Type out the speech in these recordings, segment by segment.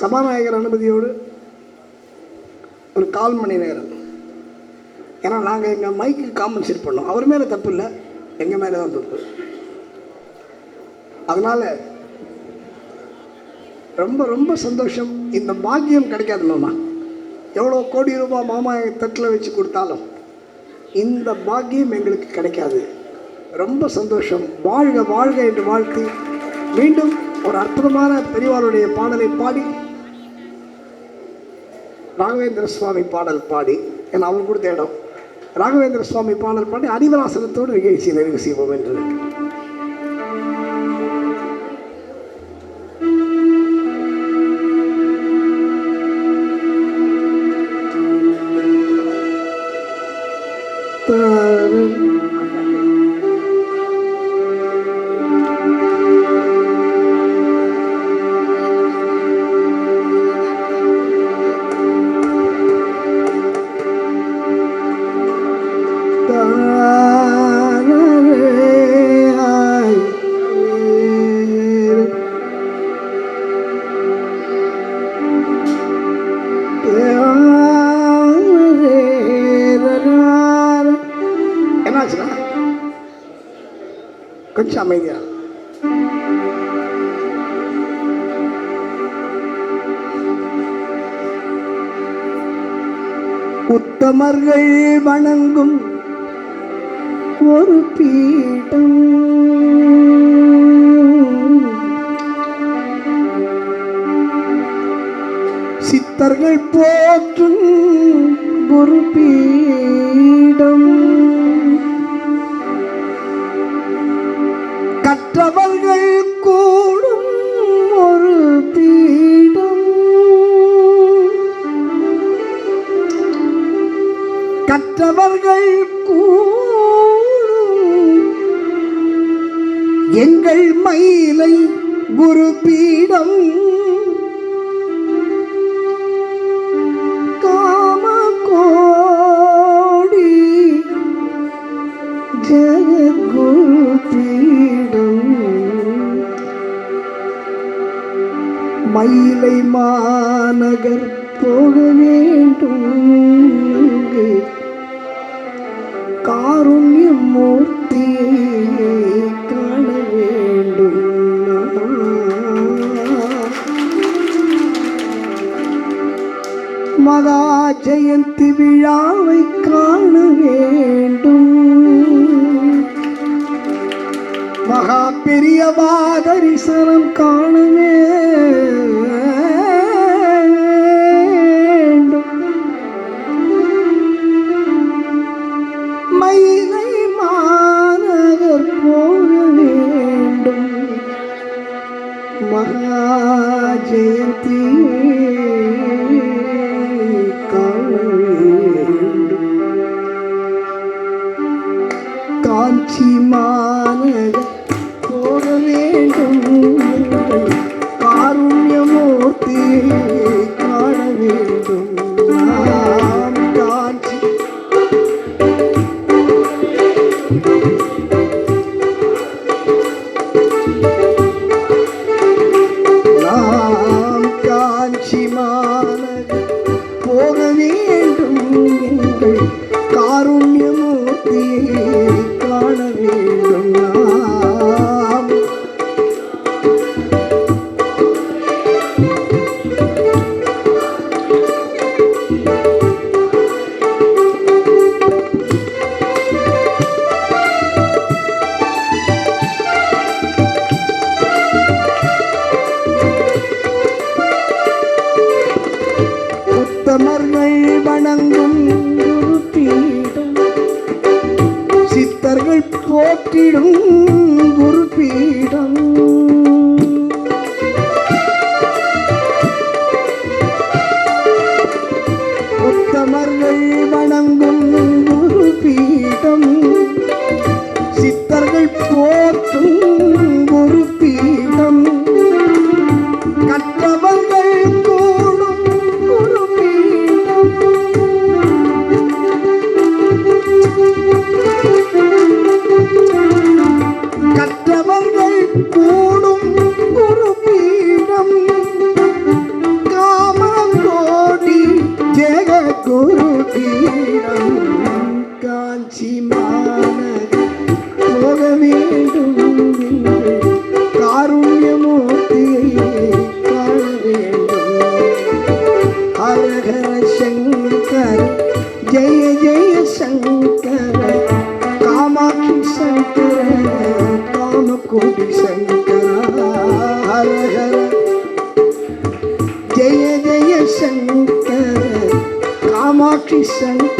சபாநாயகர் அனுமதியோடு ஒரு கால் மணி நேரம். ஏன்னா நாங்கள் எங்கள் மைக்கு காம்பன்சேட் பண்ணோம். அவர் மேலே தப்பு இல்லை. எங்கள் மேலே தான் தப்பு. அதனால் ரொம்ப ரொம்ப சந்தோஷம். இந்த பாக்கியம் கிடைக்காது மாமா. எவ்வளோ கோடி ரூபாய் மாமா தட்டில் வச்சு கொடுத்தாலும் இந்த பாக்கியம் எங்களுக்கு கிடைக்காது. ரொம்ப சந்தோஷம். வாழ்க வாழ்க என்று வாழ்த்தி மீண்டும் ஒரு அற்புதமான பெரியவாருடைய பாடலை பாடி ராகவேந்திர சுவாமி பாடல் பாடி ஏன்னா அவங்க கொடுத்த இடம் ராகவேந்திர சுவாமி பாடல் பாடி அறிவராசனத்தோடு நிகழ்ச்சி நிறைவு செய்வோம் என்று என்னாச்சுன்னா கொஞ்சம் அமைதியா? உத்தமர்கள் வணங்கும் மாநகர் போக வேண்டும் அங்கு காருண்ய மூர்த்தியை காண வேண்டும் மகா ஜெயந்தி விழாவை காண வேண்டும். மகா பெரியவா தரிசனம் காண வேண்டும் காட்சி மாநகர் போக வேண்டும் காருண்யமூர்த்தி ജഗദ്ഗുരു തീരം കാഞ്ചി മാനക Bye.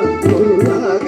โอ้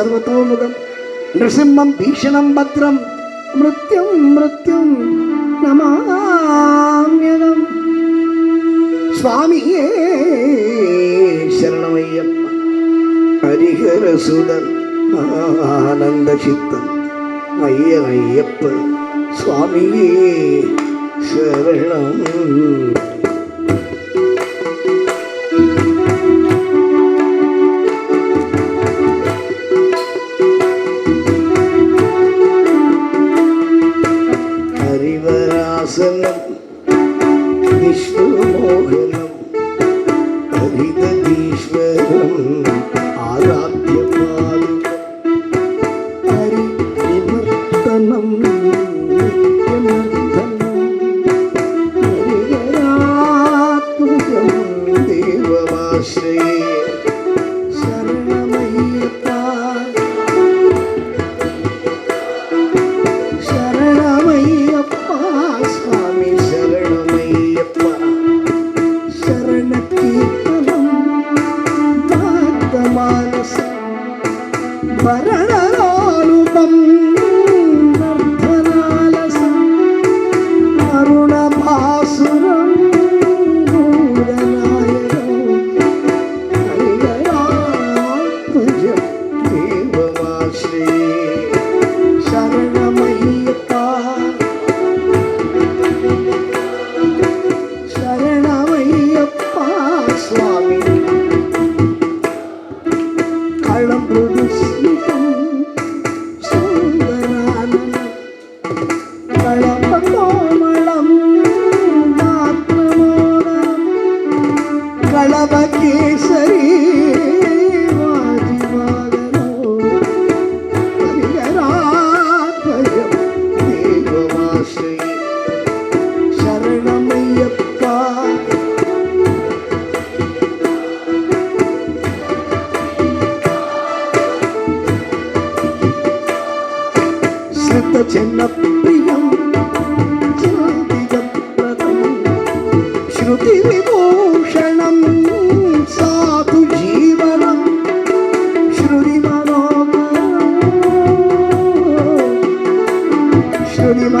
സർവത്തോമുഖം നൃസിംഹം ഭീഷണം ഭദ്രം മൃത്യം മൃത്യം നമാമ്യകം സ്വാമിയേ ശരണമയ്യപ്പ ഹരിഹരസുതൻ ആനന്ദചിത്തൻ അയ്യ അയ്യപ്പ സ്വാമിയേ ശരണം say Baila produz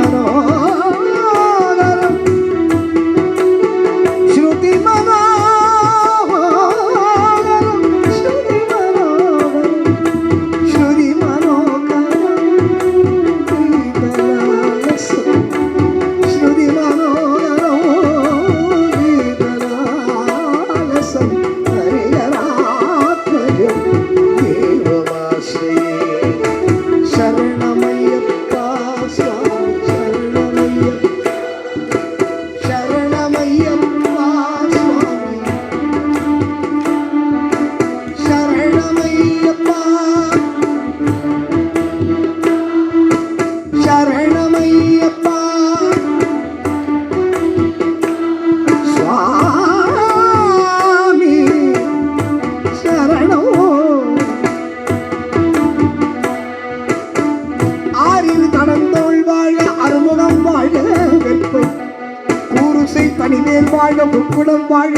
করো முக்குடம் வாழ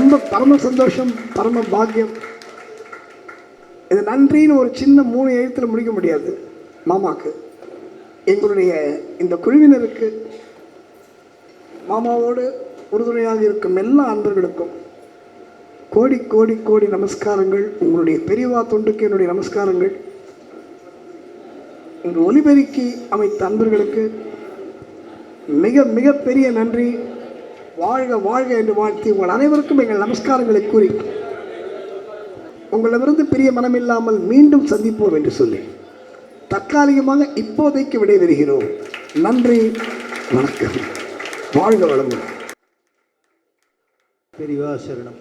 ரொம்ப பரம சந்தோஷம் பரம பாக்கியம். இது நன்றின்னு ஒரு சின்ன மூணு எழுத்தில் முடிக்க முடியாது மாமாக்கு. எங்களுடைய இந்த குழுவினருக்கு மாமாவோடு உறுதுணையாக இருக்கும் எல்லா அன்பர்களுக்கும் கோடி கோடி கோடி நமஸ்காரங்கள். உங்களுடைய பெரியவா தொண்டுக்கு என்னுடைய நமஸ்காரங்கள். இங்கு ஒலிபெருக்கி அமைத்த அன்பர்களுக்கு மிக மிக பெரிய நன்றி. வாழ்க வாழ்க என்று வாழ்த்தி உங்கள் அனைவருக்கும் எங்கள் நமஸ்காரங்களை கூறி உங்களிடமிருந்து பெரிய மனமில்லாமல் மீண்டும் சந்திப்போம் என்று சொல்லி தற்காலிகமாக இப்போதைக்கு விடைபெறுகிறோம். நன்றி வணக்கம். வாழ்க வளமுடன். பெரியவா சரணம்.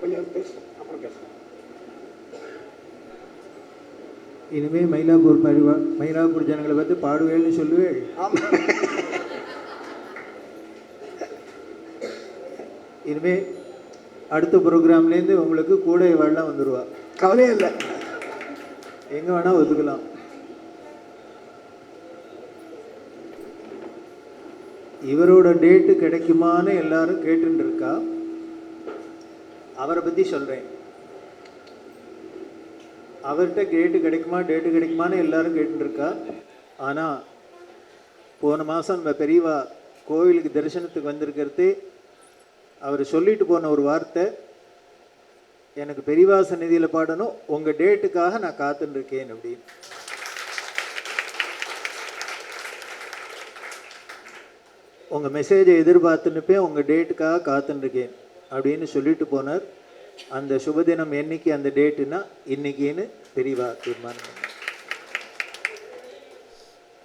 கொஞ்சம் பேசு அப்புறம் பேச. இனிமே மயிலாப்பூர் பரிவா மயிலாப்பூர் ஜனங்களை பார்த்து பாடுவேன்னு சொல்லுவேள் இனிமே அடுத்த ப்ரோக்ராம்லேருந்து உங்களுக்கு கூட வெள்ளம் வந்துடுவா கவலையே இல்லை. எங்கே வேணால் ஒத்துக்கலாம் இவரோட டேட்டு கிடைக்குமான்னு எல்லாரும் கேட்டுட்டு இருக்கா? அவரை பற்றி சொல்கிறேன் அவர்கிட்ட டேட்டு கிடைக்குமா டேட்டு கிடைக்குமான்னு எல்லாரும் கேட்டுருக்கா. ஆனால் போன மாதம் நம்ம பெரியவா கோவிலுக்கு தரிசனத்துக்கு வந்திருக்கிறது அவர் சொல்லிட்டு போன ஒரு வார்த்தை எனக்கு பெரியவா சந்நிதியில் பாடணும் உங்கள் டேட்டுக்காக நான் காத்துட்டு அப்படின்னு. உங்கள் மெசேஜை எதிர்பார்த்துன்னுப்பேன் உங்கள் டேட்டுக்காக காத்துருக்கேன் அப்படின்னு சொல்லிட்டு போனார். அந்த சுபதினம் என்னைக்கு அந்த டேட்டுனா இன்னைக்குன்னு பெரியவா தீர்மானம்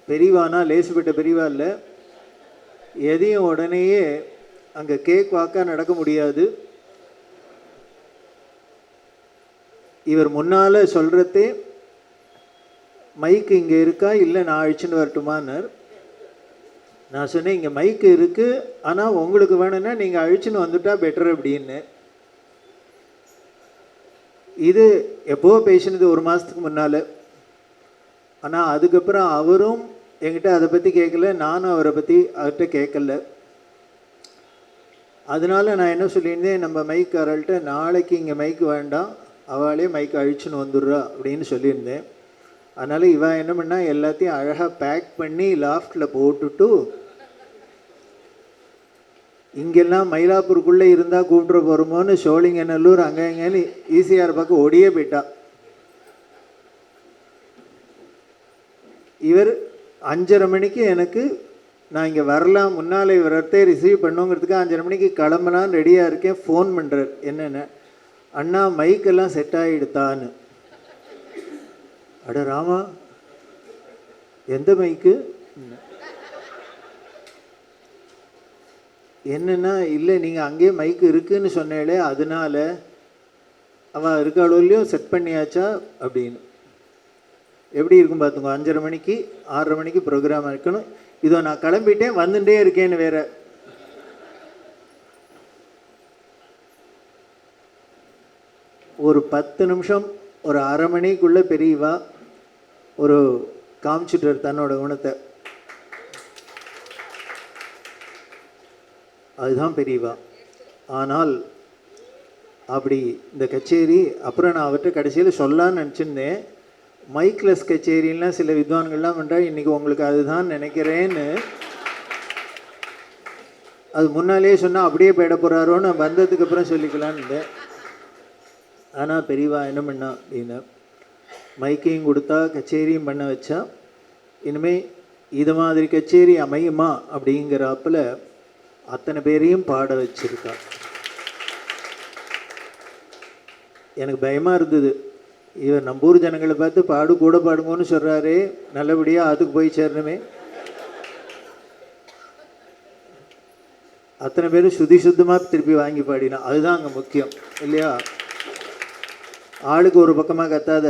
பெரிவானா லேசுப்பட்ட பெரிவா இல்லை. எதையும் உடனேயே அங்கே கேக் வாக்கா நடக்க முடியாது. இவர் முன்னால் சொல்கிறதே மைக் இங்கே இருக்கா? இல்லை நான் அழிச்சுன்னு வரட்டுமான்னார். நான் சொன்னேன் இங்கே மைக்கு இருக்குது ஆனால் உங்களுக்கு வேணும்னா நீங்கள் அழிச்சுன்னு வந்துட்டா பெட்டர் அப்படின்னு. இது எப்போ பேசினது ஒரு மாதத்துக்கு முன்னால். ஆனால் அதுக்கப்புறம் அவரும் என்கிட்ட அதை பற்றி கேட்கல நானும் அவரை பற்றி அவர்கிட்ட கேட்கல அதனால் நான் என்ன சொல்லியிருந்தேன் நம்ம மைக்காரர்கிட்ட நாளைக்கு இங்கே மைக்கு வேண்டாம் அவளே மைக் அழிச்சுன்னு வந்துடுறா அப்படின்னு சொல்லியிருந்தேன். அதனால் இவன் என்ன பண்ணா எல்லாத்தையும் அழகாக பேக் பண்ணி லாஃப்டில் போட்டுட்டு இங்கெல்லாம் மயிலாப்பூருக்குள்ளே இருந்தால் கூப்பிட்ற போகிறோமோன்னு சோழிங்கநல்லூர் அங்கே எங்கேன்னு ஈசிஆர் பக்கம் ஓடியே போயிட்டா. இவர் அஞ்சரை மணிக்கு எனக்கு நான் இங்கே வரலாம் முன்னால் இவரத்தை ரிசீவ் பண்ணுங்கிறதுக்கு அஞ்சரை மணிக்கு கிளம்பலான்னு ரெடியாக இருக்கேன் ஃபோன் பண்ணுறார் என்னென்ன? அண்ணா மைக்கெல்லாம் செட் ஆகிடுத்தான்னு அட ராமா எந்த மைக்கு என்னென்னா இல்லை நீங்கள் அங்கேயே மைக்கு இருக்குதுன்னு சொன்னாலே அதனால அவள் இருக்காளோலையும் செட் பண்ணியாச்சா? அப்படின்னு. எப்படி இருக்கும் பார்த்துங்க அஞ்சரை மணிக்கு ஆறரை மணிக்கு ப்ரோக்ராம் இருக்கணும். இதோ நான் கிளம்பிட்டேன் வந்துட்டே இருக்கேன்னு வேற. ஒரு பத்து நிமிஷம் ஒரு அரை மணிக்குள்ளே பெரியவா ஒரு காமிச்சிட்டார் தன்னோட குணத்தை. அதுதான் பெரியவா. ஆனால் அப்படி இந்த கச்சேரி அப்புறம் நான் அவர்கிட்ட கடைசியில் சொல்லான்னு நினச்சிருந்தேன். மைக்லெஸ் கச்சேரிலாம் சில வித்வான்கள்லாம் பண்ணுறா இன்றைக்கி உங்களுக்கு அதுதான் நினைக்கிறேன்னு. அது முன்னாலேயே சொன்னால் அப்படியே போயிட போகிறாரோன்னு வந்ததுக்கு அப்புறம் சொல்லிக்கலான்னு இருந்தேன். ஆனால் பெரியவா என்ன பண்ணா அப்படின்னு மைக்கையும் கொடுத்தா கச்சேரியும் பண்ண வச்சா இனிமேல் இது மாதிரி கச்சேரி அமையுமா? அப்படிங்கிறாப்புல அத்தனை பேரையும் பாட வச்சுருக்கா. எனக்கு பயமாக இருந்தது. இவர் நம்பூர் ஜனங்களை பார்த்து பாடு கூட பாடுங்கன்னு சொல்கிறாரே நல்லபடியாக அதுக்கு போய் சேரணுமே. அத்தனை பேரும் சுதி சுத்தமாக திருப்பி வாங்கி பாடினா அதுதான் அங்கே முக்கியம் இல்லையா? ஆளுக்கு ஒரு பக்கமாக கத்தாத.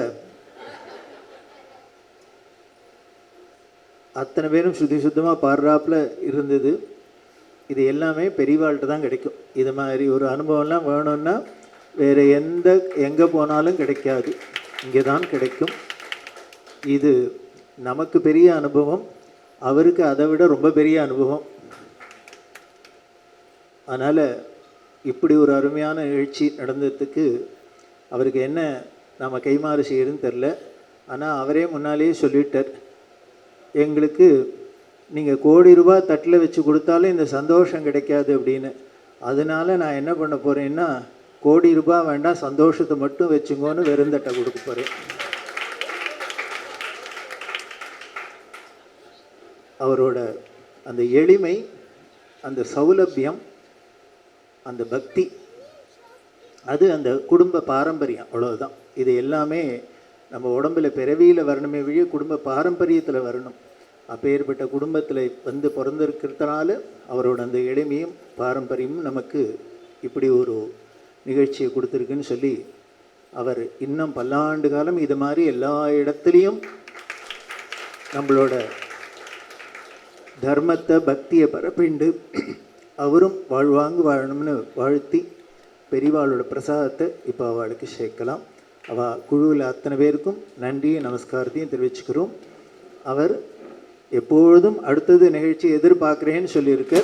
அத்தனை பேரும் சுத்தி சுத்தமாக பாடுறாப்புல இருந்தது. இது எல்லாமே பெரியவாள்கிட்ட தான் கிடைக்கும். இது மாதிரி ஒரு அனுபவம்லாம் வேணும்னா வேறு எந்த எங்கே போனாலும் கிடைக்காது. இங்கே தான் கிடைக்கும். இது நமக்கு பெரிய அனுபவம். அவருக்கு அதை விட ரொம்ப பெரிய அனுபவம். அதனால் இப்படி ஒரு அருமையான நிகழ்ச்சி நடந்ததுக்கு அவருக்கு என்ன நாம் கைமாறு செய்யறதுன்னு தெரில ஆனால் அவரே முன்னாலேயே சொல்லிட்டார். எங்களுக்கு நீங்கள் கோடி ரூபாய் தட்டில் வச்சு கொடுத்தாலும் இந்த சந்தோஷம் கிடைக்காது அப்படின்னு. அதனால நான் என்ன பண்ண போகிறேன்னா கோடி ரூபாய் வேண்டாம் சந்தோஷத்தை மட்டும் வச்சுங்கோன்னு வெறுந்தட்டை கொடுக்க போகிறேன் அவரோட அந்த எளிமை அந்த சௌலபியம் அந்த பக்தி அது அந்த குடும்ப பாரம்பரியம் அவ்வளோதான் இது எல்லாமே நம்ம உடம்புல பிறவியில் வரணுமே வழிய குடும்ப பாரம்பரியத்தில் வரணும். அப்பேற்பட்ட குடும்பத்தில் வந்து பிறந்திருக்கிறதுனால அவரோட அந்த எளிமையும் பாரம்பரியமும் நமக்கு இப்படி ஒரு நிகழ்ச்சியை கொடுத்துருக்குன்னு சொல்லி அவர் இன்னும் பல்லாண்டு காலம் இது மாதிரி எல்லா இடத்துலையும் நம்மளோட தர்மத்தை பக்தியை பரப்பிண்டு அவரும் வாழ்வாங்கு வாழணும்னு வாழ்த்தி பெரியவாளோட பிரசாதத்தை இப்போ அவளுக்கு சேர்க்கலாம். அவள் குழுவில் அத்தனை பேருக்கும் நன்றியும் நமஸ்காரத்தையும் தெரிவிச்சுக்கிறோம். அவர் எப்பொழுதும் அடுத்தது நிகழ்ச்சி எதிர்பார்க்குறேன்னு சொல்லியிருக்கு.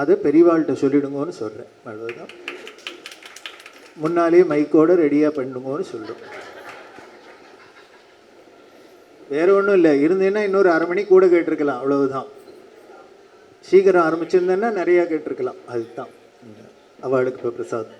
அதை பெரியவாள்கிட்ட சொல்லிடுங்கன்னு சொல்கிறேன் அவ்வளோதான் முன்னாலே மைக்கோட ரெடியாக பண்ணுங்கன்னு சொல்கிறோம் வேற ஒன்றும் இல்லை. இருந்தேன்னா இன்னொரு அரை மணி கூட கேட்டிருக்கலாம். அவ்வளவுதான். சீக்கிரம் ஆரம்பிச்சிருந்தேன்னா நிறையா கேட்டிருக்கலாம். அதுதான். அவளுக்கு இப்போ பிரசாத்